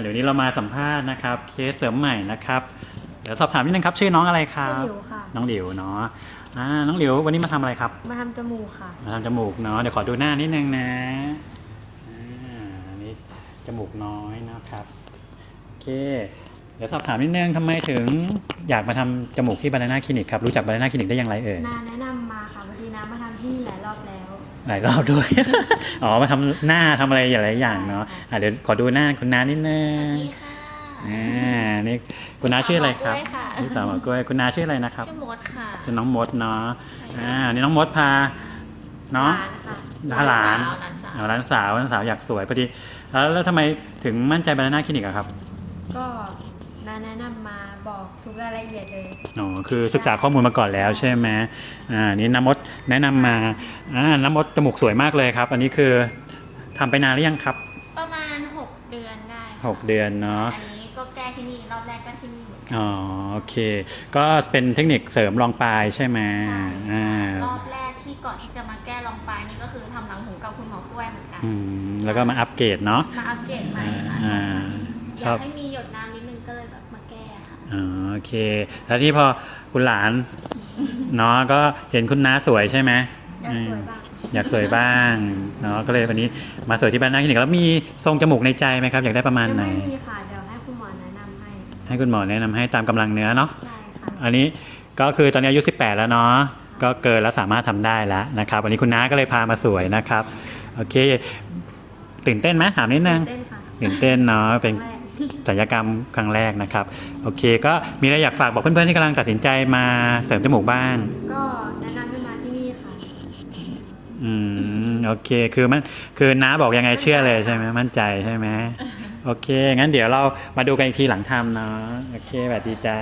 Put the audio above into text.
เดี๋ยวนี้เรามาสัมภาษณ์นะครับ เคสเสริมใหม่นะครับ เดี๋ยวสอบถามนิดนึงครับชื่อน้องอะไรครัชื่อบหลิวค่ะ น้องหลิวเนาะอ่าน้องหลิววันนี้มาทำอะไรครับ มาทำจมูกค่ะ มาทำจมูกเนาะเดี๋ยวขอดูหน้านิดนึงนะอ่าอันนี่จมูกน้อยนะครับโอเค เดี๋ยวสอบถามนิดนึงทำไมถึงอยากมาทำจมูกที่บานาน่าคลินิกครับรู้จักบานาน่าคลินิกได้อย่างไรเอ่ย นาแนะนำมาค่ะพอดี น้ามาทำที่นี่หลายรอบแล้ว หลายรอบด้วย อ๋อ มาทำหน้าทำอะไรหลายๆอย่างเนาะอะเดี๋ยวขอดูหน้าคุณน้านิดนึสวังสดีค่ะอ่านี่คุณน้าชื่ออะไรครับหมอกล้วยค่ะลูกสาวหมอกล้วยคุณน้าชื่ออะไรนะครับ ชื่อมดค่ะชื่อน้องมดเนาะ อ่า นี่น้องมดพาเนาะหลานค่ะหลานหลานสาวเอาหลานสาวหลานสาวอยากสวยพอดี แล้วแล้วทำไมถึงมั่นใจบานาน่าคลินิกอะครับ ก็นา แนะนำมาบอกทุกรายละเอียดเลย อ๋อคือศึกษาข้อมูลมาก่อนแล้วใช่ไหมอ่านี่น้ำมดแนะนำมาอ่าน้ำมดจมูกสวยมากเลยครับ อันนี้คือทำไปนานหรือยังครับ ประมาณ 6 เดือนได้ค่ะหกเดือนเนาะอันนี้ก็แก้ที่นี่ รอบแรกก็ที่นี่เหมือนกันอ๋อโอเค ก็เป็นเทคนิคเสริมรองปลายใช่ไหมใช่อ่ารอบแรกที่ก่อนที่จะมาแก้รองปลายนี่ก็คือทำหลังหูกับคุณหมอกล้วยเหมือนกันอืมแล้วก็มาอัปเกรดเนาะมาอัปเกรดใหม่ค่ะอ่าอชยาอบกให้มี โอเค แล้วที่พอคุณหลานเนาะก็เห็นคุณน้าสวยใช่ไหมอยากสวยบ้างอยากสวยบ้างเนาะก็เลยวันนี้มาสวยที่บ้านนาคลินิกแล้วมีทรงจมูกในใจไหมครับ อยากได้ประมาณยังไหนไม่มีค่ะเดี๋ยวให้คุณหมอแนะนำให้ ให้คุณหมอแนะนำให้ตามกำลังเนื้อเนาะใช่ค่ะอันนี้ก็คือตอนนี้อายุ 18 แล้วเนาะก็เกินแล้วสามารถทำได้แล้วนะครับวันนี้คุณน้าก็เลยพามาสวยนะครับโอเคตื่นเต้นไหมถามนิดนึงเต้นค่ะตื่นเต้นเนาะเป็นแรก ศัลยกรรมครั้งแรกนะครับ โอเค ก็มีอะไรอยากฝากบอกเพื่อนๆที่กำลังตัดสินใจมาเสริมจมูกบ้าง ก็แนะนำให้มาที่นี่ค่ะ อืมโอเคคือมันคือน้าบอกยังไงเชื่อเลยใช่ไหมมั่นใจใช่ไหมโอเค งั้นเดี๋ยวเรามาดูกันอีกทีหลังทำเนาะโอเคสวัสดีจ้า